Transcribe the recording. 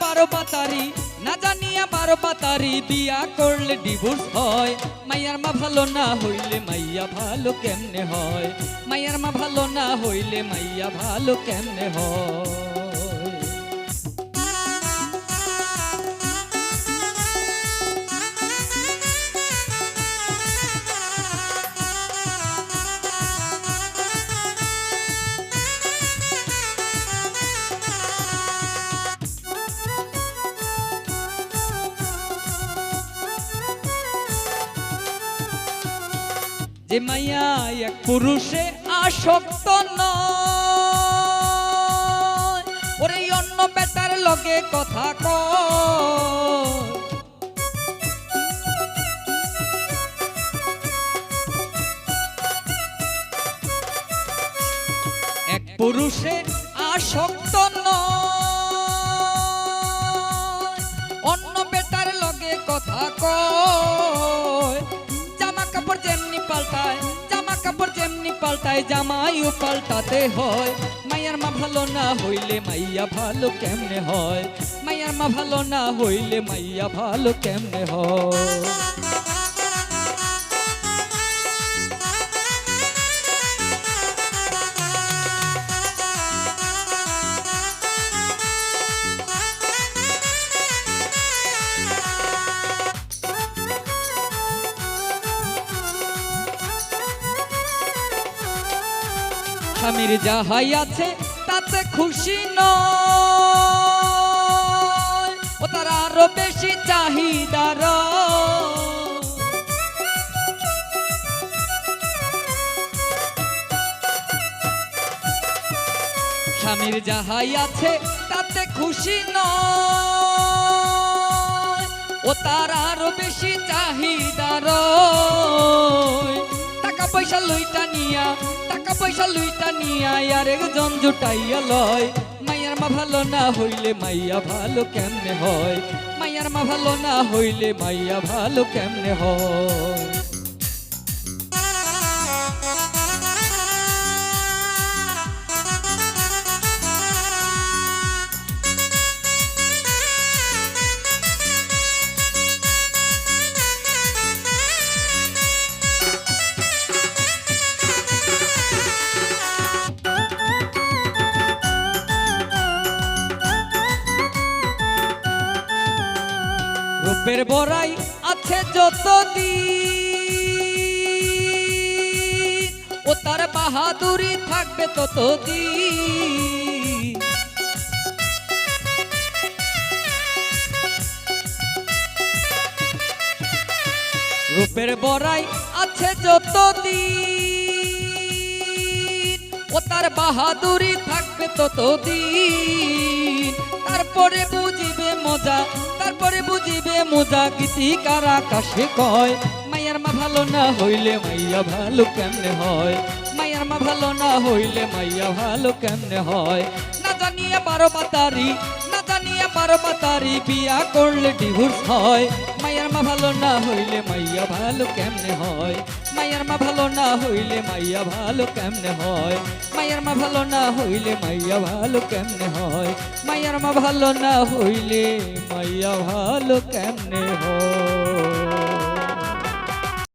বারো পাতারি, না জানিয়া বারো পাতারি, বিয়া করলে ডিভোর্স হয়। মাইয়ার মা ভালো না হইলে মাইয়া ভালো কেমনে হয়? মাইয়ার মা ভালো না হইলে মাইয়া ভালো কেমনে হয়? যে মাইয়া এক পুরুষে আসক্ত নয় অন্য বেটার লগে কথা কয়। এক পুরুষে আসক্ত নয়, অন্য বেটার লগে কথা কয়। পাল্টায় জামাইও পাল্টাতে হয়। মাইয়ার মা ভালো না হইলে মাইয়া ভালো কেমনে হয়? মাইয়ার মা ভালো না হইলে মাইয়া ভালো কেমনে হয়? স্বামীর যাহাই আছে, তাতে খুশি নয়। ও তার আরও বেশি চাহিদার। স্বামীর যাহাই আছে, তাতে খুশি নয়। ও তার আরও বেশি চাহিদার। পয়সা লইটা নিয়া টাকা পয়সা লইটা নিয়া আর একজন জুটাইয়া লয়। মাইয়ার মা ভালো না হইলে মাইয়া ভালো কেমনে হয়? মাইয়ার মা ভালো না হইলে মাইয়া ভালো কেমনে হয়? রূপের বড়াই আছে যত দিন ও তার বাহাদুরি থাকবে তত দিন রূপের বড়াই আছে যত দিন ও তার বাহাদুরি থাকবে তত দিন তারপরে বুঝিবে মজা, তারপরে বুঝিবে মজা গীতিকার আকাশে কয়? মাইয়ার মা ভালো না হইলে মাইয়া ভালো কেমনে হয়? মাইয়ার মা ভালো না হইলে মাইয়া ভালো কেমনে হয়? না জানিয়ে বারো পাতারি জানিয়ে বারো তারি বিয়া করলে ডিভোর্স হয়। মাইয়ার মা ভালো না হইলে মাইয়া ভালো কেমনে হয়? মাইয়ার মা ভালো না হইলে মাইয়া ভালো কেমনে হয়? মায়ের মা ভালো না হইলে মাইয়া ভালো কেমনে হয়? মাইয়ার মা ভালো না হইলে মাইয়া ভালো কেমনে হয়?